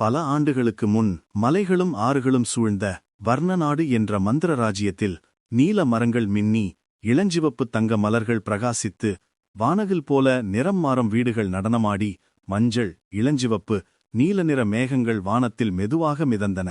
பல ஆண்டுகளுக்கு முன் மலைகளும் ஆறுகளும் சூழ்ந்த வர்ணநாடு என்ற மந்திர ராஜ்யத்தில் நீல மரங்கள் மின்னி இளஞ்சிவப்பு தங்க மலர்கள் பிரகாசித்து வானகில் போல நிறம் மாறும் வீடுகள் நடனமாடி மஞ்சள் இளஞ்சிவப்பு நீல நிற மேகங்கள் வானத்தில் மெதுவாக மிதந்தன.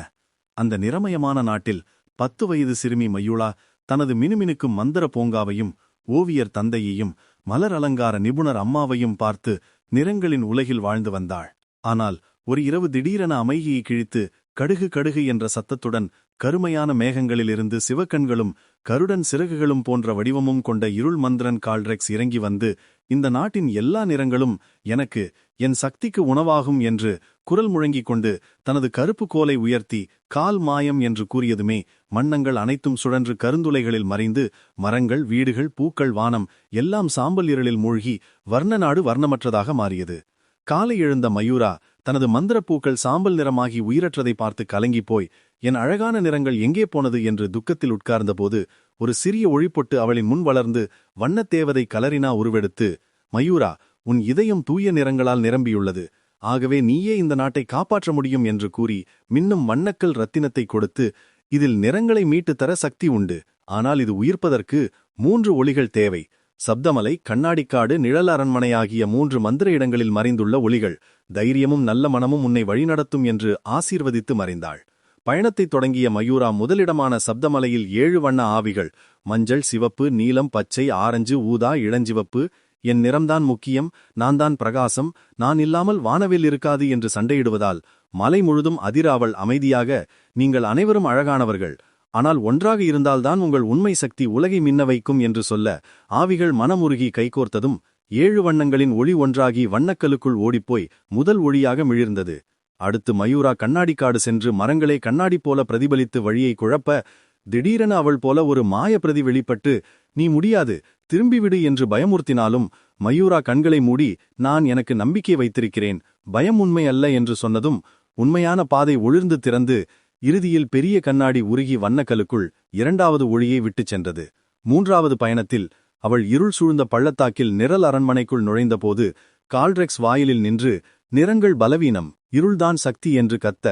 அந்த நிறமயமான நாட்டில் பத்து வயது சிறுமி மயூளா தனது மினுமினுக்கும் மந்திர பூங்காவையும் ஓவியர் தந்தையையும் மலர் அலங்கார நிபுணர் அம்மாவையும் பார்த்து நிறங்களின் உலகில் வாழ்ந்து வந்தாள். ஆனால் ஒரு இரவு திடீரென அமைகியை கிழித்து கடுகு கடுகு என்ற சத்தத்துடன் கருமையான மேகங்களிலிருந்து சிவக்கண்களும் கருடன் சிறகுகளும் போன்ற வடிவமும் கொண்ட இருள் மந்திரன் கால்ரெக்ஸ் இறங்கி வந்து இந்த நாட்டின் எல்லா நிறங்களும் எனக்கு என் சக்திக்கு உணவாகும் என்று குரல் முழங்கிக் கொண்டு தனது கருப்பு கோலை உயர்த்தி கால் மாயம் என்று கூறியதுமே மன்னங்கள் அனைத்தும் சுழன்று கருந்துளைகளில் மறைந்து மரங்கள் வீடுகள் பூக்கள் வானம் எல்லாம் சாம்பல் இருளில் மூழ்கி வர்ண நாடு வர்ணமற்றதாக மாறியது. காலை எழுந்த மயூரா தனது மந்திரப்பூக்கள் சாம்பல் நிறமாகி உயிரற்றதை பார்த்து கலங்கிப் போய் என் அழகான நிறங்கள் எங்கே போனது? என்று துக்கத்தில் உட்கார்ந்தபோது ஒரு சிறிய ஒழிப்பொட்டு அவளின் முன் வளர்ந்து வண்ணத்தேவதை கலரினா உருவெடுத்து மயூரா உன் இதயம் தூய நிறங்களால் நிரம்பியுள்ளது. ஆகவே நீயே இந்த நாட்டை காப்பாற்ற முடியும் என்று கூறி மின்னும் வண்ணக்கல் ரத்தினத்தை கொடுத்து இதில் நிறங்களை மீட்டு தர சக்தி உண்டு. ஆனால் இது உயிர்ப்பதற்கு மூன்று ஒளிகள் தேவை. சப்தமலை கண்ணாடிக்காடு நிழல் அரண்மனை ஆகிய மூன்று மந்திர இடங்களில் மறைந்துள்ள ஒளிகள் தைரியமும் நல்ல மனமும் உன்னை வழிநடத்தும் என்று ஆசீர்வதித்து மறைந்தாள். பயணத்தைத் தொடங்கிய மயூரா முதலிடமான சப்தமலையில் ஏழு வண்ண ஆவிகள் மஞ்சள் சிவப்பு நீலம் பச்சை ஆரஞ்சு ஊதா இளஞ்சிவப்பு என் நிறம்தான் முக்கியம் நான் தான் பிரகாசம் நான் இல்லாமல் வானவில் இருக்காது என்று சண்டையிடுவதால் மலை முழுதும் அதிராவல் அமைதியாக நீங்கள் அனைவரும் அழகானவர்கள் ஆனால் ஒன்றாக இருந்தால்தான் உங்கள் உண்மை சக்தி உலகை மின்ன வைக்கும் என்று சொல்ல ஆவிகள் மனமுருகி கைகோர்த்ததும் ஏழு வண்ணங்களின் ஒளி ஒன்றாகி வண்ணக்கலுக்குள் ஓடிப்போய் முதல் ஒளியாக மிழிர்ந்தது. அடுத்து மயூரா கண்ணாடிக்காடு சென்று மரங்களை கண்ணாடி போல பிரதிபலித்து வழியை குழப்ப திடீரென அவள் போல ஒரு மாய பிரதி வெளிப்பட்டு நீ முடியாது திரும்பிவிடு என்று பயமுறுத்தினாலும் மயூரா கண்களை மூடி நான் எனக்கு நம்பிக்கை வைத்திருக்கிறேன் பயம் உண்மை அல்ல என்று சொன்னதும் உண்மையான பாதை ஒளிர்ந்து திறந்து இறுதியில் பெரிய கண்ணாடி உருகி வண்ணக்கலுக்குள் இரண்டாவது ஒளியை விட்டுச் சென்றது. மூன்றாவது பயணத்தில் அவள் இருள் சூழ்ந்த பள்ளத்தாக்கில் நிரல் அரண்மனைக்குள் நுழைந்தபோது கால்ட்ரெக்ஸ் வாயிலில் நின்று நிறங்கள் பலவீனம் இருள்தான் சக்தி என்று கத்த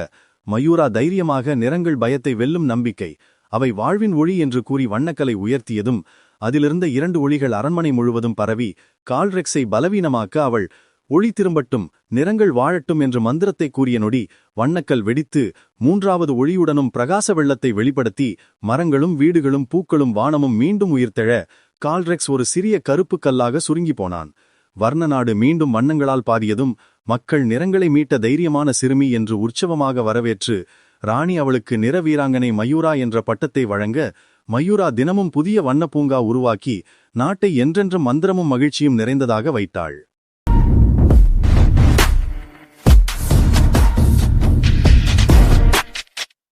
மயூரா தைரியமாக நிறங்கள் பயத்தை வெல்லும் நம்பிக்கை. அவை வாழ்வின் ஒளி என்று கூறி வண்ணக்கலை உயர்த்தியதும் அதிலிருந்த இரண்டு ஒளிகள் அரண்மனை முழுவதும் பரவி கால்ரெக்ஸை பலவீனமாக்க அவள் ஒளி திரும்பட்டும் நிறங்கள் வாழட்டும் என்று மந்திரத்தை கூறிய நொடி வண்ணக்கல் வெடித்து மூன்றாவது ஒளியுடனும் பிரகாச வெள்ளத்தை வெளிப்படுத்தி மரங்களும் வீடுகளும் பூக்களும் வானமும் மீண்டும் உயிர்த்தெழ கால்ரெக்ஸ் ஒரு சிறிய கருப்பு கல்லாக சுருங்கி போனான். வர்ணநாடு மீண்டும் வண்ணங்களால் பாதியதும் மக்கள் நிறங்களை மீட்ட தைரியமான சிறுமி என்று உற்சவமாக வரவேற்று ராணி அவளுக்கு நிற வீராங்கனை மயூரா என்ற பட்டத்தை வழங்க மயூரா தினமும் புதிய வண்ணப்பூங்கா உருவாக்கி நாட்டை என்றென்றும் மந்திரமும் மகிழ்ச்சியும் நிறைந்ததாக வைத்தாள்.